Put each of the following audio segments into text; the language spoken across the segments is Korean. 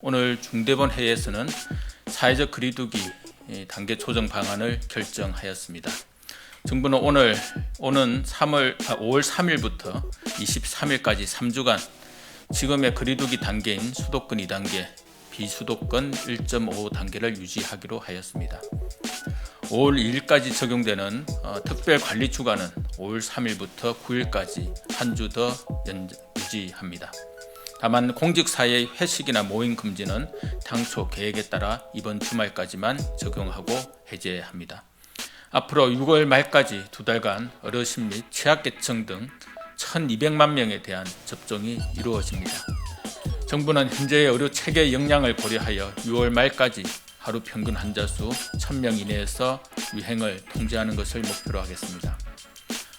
오늘 중대본 회의에서는 사회적 거리두기 단계 조정 방안을 결정하였습니다. 정부는 오늘 오는 3월 아, 5월 3일부터 23일까지 3주간 지금의 거리두기 단계인 수도권 2단계, 비수도권 1.5 단계를 유지하기로 하였습니다. 5월 2일까지 적용되는 어, 특별 관리 주간은 5월 3일부터 9일까지 한 주 더 유지합니다. 다만 공직사회의 회식이나 모임 금지는 당초 계획에 따라 이번 주말까지만 적용하고 해제합니다. 앞으로 6월 말까지 두 달간 어르신 및 취약계층 등 1,200만 명에 대한 접종이 이루어집니다. 정부는 현재의 의료 체계 역량을 고려하여 6월 말까지 하루 평균 환자 수 1000명 이내에서 유행을 통제하는 것을 목표로 하겠습니다.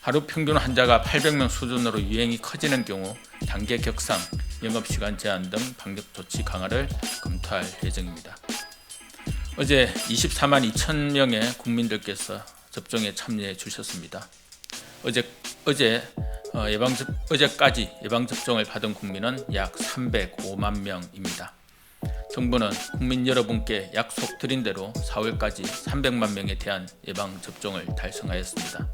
하루 평균 환자가 800명 수준으로 유행이 커지는 경우 단계 격상, 영업시간 제한 등 방역 조치 강화를 검토할 예정입니다. 어제 24만 2천 명의 국민들께서 접종에 참여해 주셨습니다. 어제 어제 어, 예방 접 어제까지 예방 접종을 받은 국민은 약 305만 명입니다. 정부는 국민 여러분께 약속드린 대로 4월까지 300만 명에 대한 예방 접종을 달성하였습니다.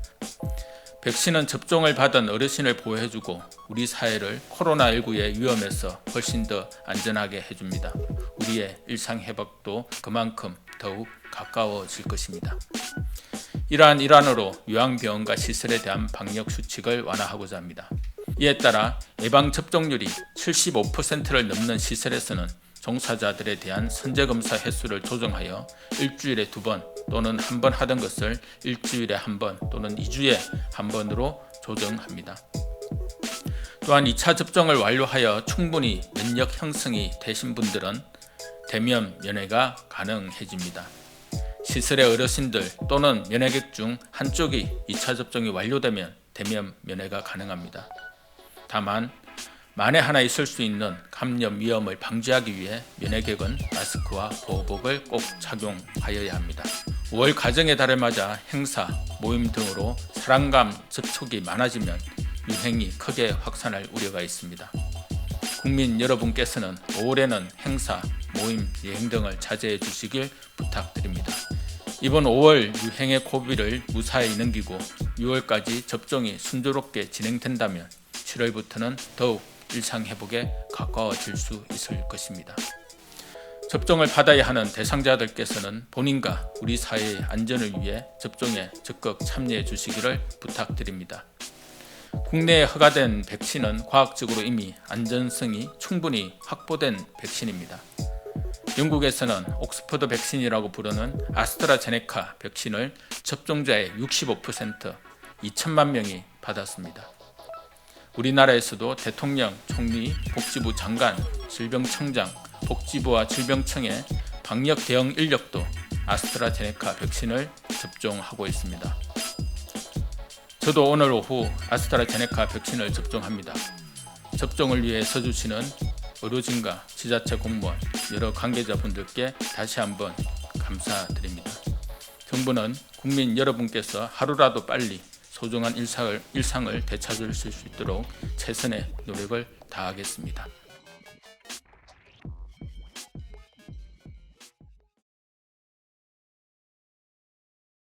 백신은 접종을 받은 어르신을 보호해주고 우리 사회를 코로나19의 위험에서 훨씬 더 안전하게 해줍니다. 우리의 일상 회복도 그만큼 더욱 가까워질 것입니다. 이러한 일환으로 요양병원과 시설에 대한 방역 수칙을 완화하고자 합니다. 이에 따라 예방 접종률이 75%를 넘는 시설에서는 종사자들에 대한 선제 검사 횟수를 조정하여 일주일에 두 번 또는 한 번 하던 것을 일주일에 한 번 또는 2주에 한 번으로 조정합니다. 또한 2차 접종을 완료하여 충분히 면역 형성이 되신 분들은 대면 면회가 가능해집니다. 시설의 어르신들 또는 면회객 중 한쪽이 2차 접종이 완료되면 대면 면회가 가능합니다. 다만 만에 하나 있을 수 있는 감염 위험을 방지하기 위해 면회객은 마스크와 보호복을 꼭 착용하여야 합니다. 5월 가정의 달을 맞아 행사, 모임 등으로 사랑감 접촉이 많아지면 유행이 크게 확산할 우려가 있습니다. 국민 여러분께서는 5월에는 행사, 모임, 여행 등을 자제해 주시길 부탁드립니다. 이번 5월 유행의 고비를 무사히 넘기고 6월까지 접종이 순조롭게 진행된다면 7월부터는 더욱 일상 회복에 가까워질 수 있을 것입니다. 접종을 받아야 하는 대상자들께서는 본인과 우리 사회의 안전을 위해 접종에 적극 참여해 주시기를 부탁드립니다. 국내에 허가된 백신은 과학적으로 이미 안전성이 충분히 확보된 백신입니다. 영국에서는 옥스퍼드 백신이라고 부르는 아스트라제네카 백신을 접종자의 65% 2천만 명이 받았습니다. 우리나라에서도 대통령, 총리, 복지부 장관, 질병청장, 복지부와 질병청의 방역 대응 인력도 아스트라제네카 백신을 접종하고 있습니다. 저도 오늘 오후 아스트라제네카 백신을 접종합니다. 접종을 위해 서주시는 의료진과 지자체 공무원, 여러 관계자분들께 다시 한번 감사드립니다. 정부는 국민 여러분께서 하루라도 빨리 소중한 일상을, 일상을 되찾을 수 있도록 최선의 노력을 다하겠습니다.